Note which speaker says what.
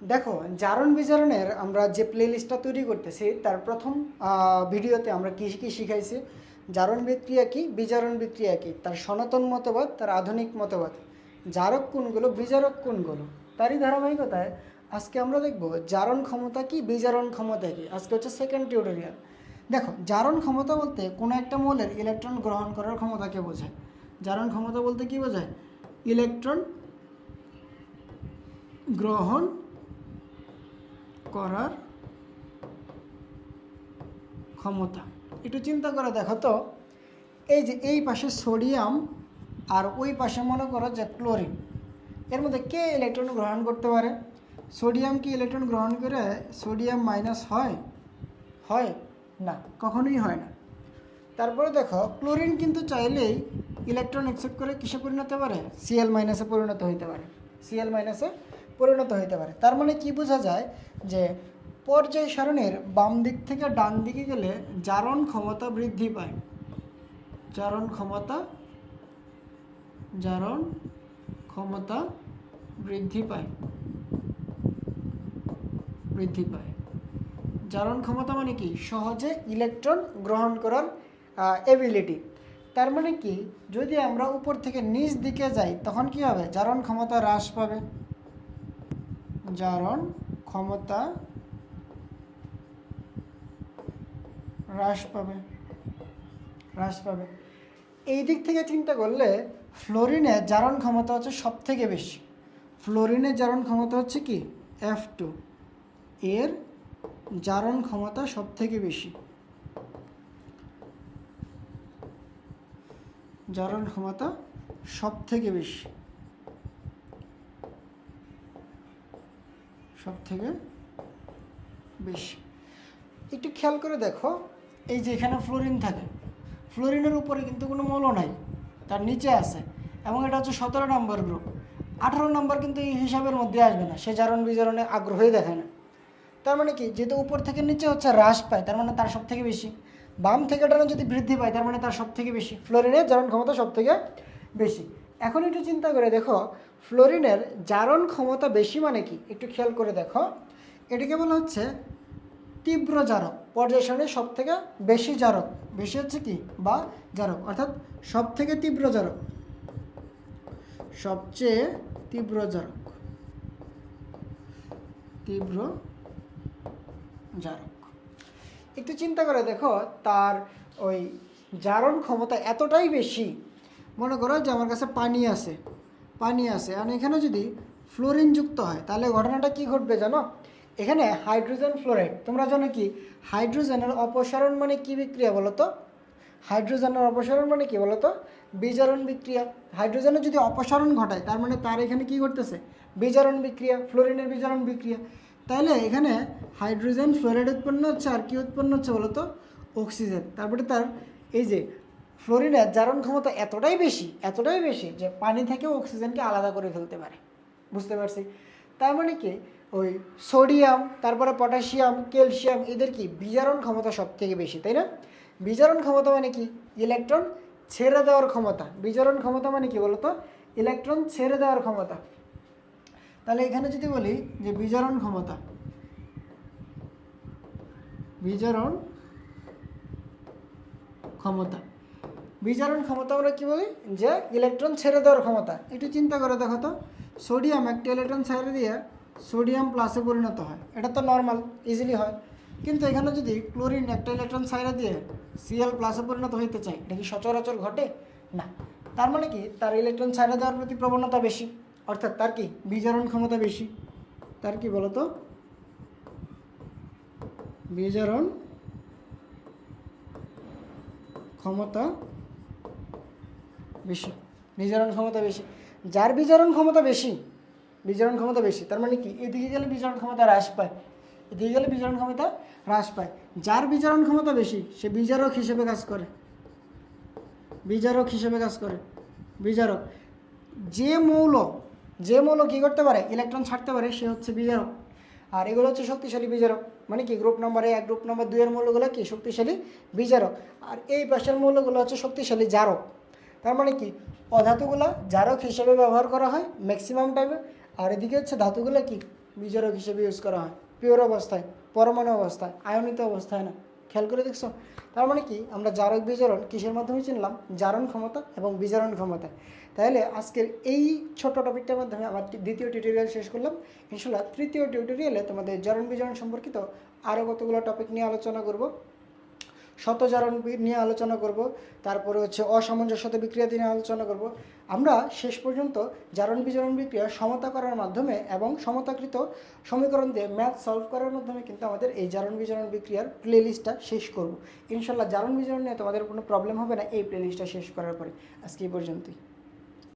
Speaker 1: দেখো, জারণ বিজারণের আমরা যে প্লেলিস্টটা তৈরি করতেছি, তার প্রথম ভিডিওতে আমরা কী কী শিখাইছি? জারণ বিক্রিয়া কি, বিজারণ বিক্রিয়া কি? তার সনাতন মতবাদ, তার আধুনিক মতবাদ। জারক কোনগুলো, বিজারক কোনগুলো? তারই ধারাবাহিকতায় আজকে আমরা দেখব জারণ ক্ষমতা কি, বিজারণ ক্ষমতা কি? আজকে হচ্ছে সেকেন্ড টিউটোরিয়াল দেখো, জারণ ক্ষমতা বলতে কোনো একটা মৌলের ইলেকট্রন গ্রহণ করার ক্ষমতাকে বোঝায়। জারণ ক্ষমতা বলতে কি বোঝায়? ইলেকট্রন গ্রহণ করার ক্ষমতা। একটু চিন্তা করে দেখো তো। এই যে এই পাশে সোডিয়াম আর ওই পাশে মনে করো যে ক্লোরিন। এর মধ্যে কে ইলেকট্রন গ্রহণ করতে পারে? সোডিয়াম কি ইলেকট্রন গ্রহণ করে সোডিয়াম মাইনাস হয়? হয় না, কখনোই হয় না। তারপরে দেখো, ক্লোরিন কিন্তু চাইলেই ইলেকট্রন অ্যাকসেপ্ট করে কিসে পরিণত পারে? সিএল মাইনাসে পরিণত হইতে পারে। সিএল মাইনাসে পরিণত হইতে পারে। তার মানে কি বোঝা যায় যে পর্যায় সারণের বাম দিক থেকে ডান দিকে গেলে জারণ ক্ষমতা বৃদ্ধি পায়। জারণ ক্ষমতা জারণ ক্ষমতা বৃদ্ধি পায়। বৃদ্ধি পায়। জারণ ক্ষমতা মানে কি? সহজে ইলেকট্রন গ্রহণ করার এবিলিটি তার মানে কি? যদি আমরা উপর থেকে নিচ দিকে যাই, তখন কি হবে? জারণ ক্ষমতা হ্রাস পাবে। জারণ ক্ষমতা হ্রাস পাবে হ্রাস পাবে। এই দিক থেকে চিন্তা করলে ফ্লোরিনের জারণ ক্ষমতা হচ্ছে সব থেকে বেশি। ফ্লোরিনের জারণ ক্ষমতা হচ্ছে কি? এফ টু এর জারণ ক্ষমতা সব থেকে বেশি। জারণ ক্ষমতা সব থেকে বেশি। সব থেকে বেশি। একটু খেয়াল করে দেখো, এই যে এখানে ফ্লোরিন থাকে ফ্লোরিনের উপরে কিন্তু কোনো মল নাই, তার নিচে আছে, এবং এটা হচ্ছে সতেরো নম্বর গ্রুপ আঠারো নম্বর কিন্তু এই হিসাবের মধ্যে আসবে না, সে জারণ বিজারণে আগ্রহই দেখায় না। তার মানে কি? যেহেতু উপর থেকে নিচে হচ্ছে হ্রাস পায়, তার মানে তার সব থেকে বেশি। বাম থেকে ডানে যদি বৃদ্ধি পায়, তার মানে তার সব থেকে বেশি ফ্লোরিনের জারণ ক্ষমতা সব থেকে বেশি। এখন একটু চিন্তা করে দেখো ফ্লোরিনের জারণ ক্ষমতা বেশি মানে কি? একটু খেয়াল করে দেখো। এটাকে বলা হচ্ছে তীব্র জারক। পর্যায় সব থেকে বেশি জারক। বেশি হচ্ছে কি? বা জারক। অর্থাৎ সব থেকে তীব্র জারক। সবচেয়ে তীব্র জারক। তীব্র জারক। একটু চিন্তা করে দেখো, তার ওই জারণ ক্ষমতা এতটাই বেশি, মনে করো যে আমার কাছে পানি আছে। পানি আছে। আর এখানে যদি ফ্লোরিন যুক্ত হয়, তাহলে ঘটনাটা কি ঘটবে জানো? এখানে হাইড্রোজেন ফ্লোরাইড তোমরা জানো কি? হাইড্রোজেনের অপসারণ মানে কি বিক্রিয়া বলো তো হাইড্রোজেনের অপসারণ মানে কি বলো তো বিজারণ বিক্রিয়া। হাইড্রোজেনের যদি অপসারণ ঘটায়, তার মানে তার এখানে কি করতেছে বিজারণ বিক্রিয়া ফ্লোরিনের বিজারণ বিক্রিয়া। তাহলে এখানে হাইড্রোজেন ফ্লোরাইড উৎপন্ন হচ্ছে, আর কি উৎপন্ন হচ্ছে বলো তো অক্সিজেন তারপরে তার এই যে ফ্লোরিনের জারণ ক্ষমতা এতটাই বেশি এতটাই বেশি যে পানি থেকেও অক্সিজেনকে আলাদা করে ফেলতে পারে। বুঝতে পারছি? তার মানে কি? ওই সোডিয়াম, তারপরে পটাশিয়াম, ক্যালসিয়াম, এদের কি? বিজারণ ক্ষমতা সব থেকে বেশি, তাই না? বিজারণ ক্ষমতা মানে কি? ইলেকট্রন ছেড়ে দেওয়ার ক্ষমতা। বিজারণ ক্ষমতা মানে কি বলতো? ইলেকট্রন ছেড়ে দেওয়ার ক্ষমতা। তাহলে এখানে যদি বলি যে বিজারণ ক্ষমতা বিজারণ ক্ষমতা বিজারণ ক্ষমতা আমরা কি বলি? যে ইলেকট্রন ছেড়ে দেওয়ার ক্ষমতা। একটু চিন্তা করে দেখো তো। সোডিয়াম একটা ইলেকট্রন ছেড়ে দিয়ে সোডিয়াম প্লাসে পরিণত হয়। এটা তো নর্মাল ইজিলি হয়। কিন্তু এখানে যদি ক্লোরিন একটা ইলেকট্রন ছেড়ে দিয়ে সিএল প্লাসে পরিণত হইতে চায়, এটা কি সচরাচর ঘটে? না। তার মানে কি? তার ইলেকট্রন ছেড়ে দেওয়ার প্রতি প্রবণতা বেশি। অর্থাৎ তার কি? বিজারণ ক্ষমতা বেশি। তার কি বলতো বিজারণ ক্ষমতা বেশি বিজারণ ক্ষমতা বেশি। যার বিজারণ ক্ষমতা বেশি বিজারণ ক্ষমতা বেশি, তার মানে কি? এদিকে গেলে বিজারণ ক্ষমতা হ্রাস পায়, এদিকে গেলে বিজারণ ক্ষমতা হ্রাস পায়। যার বিজারণ ক্ষমতা বেশি, সে বিজারক হিসেবে কাজ করে। বিজারক হিসেবে কাজ করে, বিজারক। যে মৌল যে মৌল কী করতে পারে? ইলেকট্রন ছাড়তে পারে, সে হচ্ছে বিজারক। আর এগুলো হচ্ছে শক্তিশালী বিজারক। মানে কি? গ্রুপ নাম্বার এক গ্রুপ নাম্বার দুইয়ের মৌলগুলো কি? শক্তিশালী বিজারক। আর এই পাশের মৌলগুলো হচ্ছে শক্তিশালী জারক। তার মানে কি? অধাতুগুলা জারক হিসেবে ব্যবহার করা হয় ম্যাক্সিমাম টাইমে আর এদিকে হচ্ছে ধাতুগুলো কি? বিজারক হিসেবে ইউজ করা হয়। পিওর অবস্থায়, পরমাণু অবস্থায়, আয়নিত অবস্থায় না। খেয়াল করে দেখছ? তার মানে কি? আমরা জারক বিজারণ কিসের মাধ্যমে চিনলাম? জারণ ক্ষমতা এবং বিজারণ ক্ষমতা। তাহলে আজকের এই ছোট টপিকটার মাধ্যমে আমার দ্বিতীয় টিউটোরিয়াল শেষ করলাম। ইনশাল্লাহ তৃতীয় টিউটোরিয়ালে তোমাদের জারণ বিজারণ সম্পর্কিত আরও কতগুলো টপিক নিয়ে আলোচনা করব। শতজারণ নিয়ে আলোচনা করব, তারপরে হচ্ছে অসামঞ্জস্যতা বিক্রিয়া নিয়ে আলোচনা করব। আমরা শেষ পর্যন্ত জারণ বিজারণ বিক্রিয়া সমতা করার মাধ্যমে এবং সমতাকৃত সমীকরণ দিয়ে ম্যাথ সলভ করার মাধ্যমে কিন্তু আমাদের এই জারণ বিজারণ বিক্রিয়ার প্লে লিস্টটা শেষ করব। ইনশাল্লাহ জারণ বিজারণ নিয়ে তোমাদের কোনো প্রবলেম হবে না, এই প্লে লিস্টটা শেষ করার পরে। আজকে এই পর্যন্তই।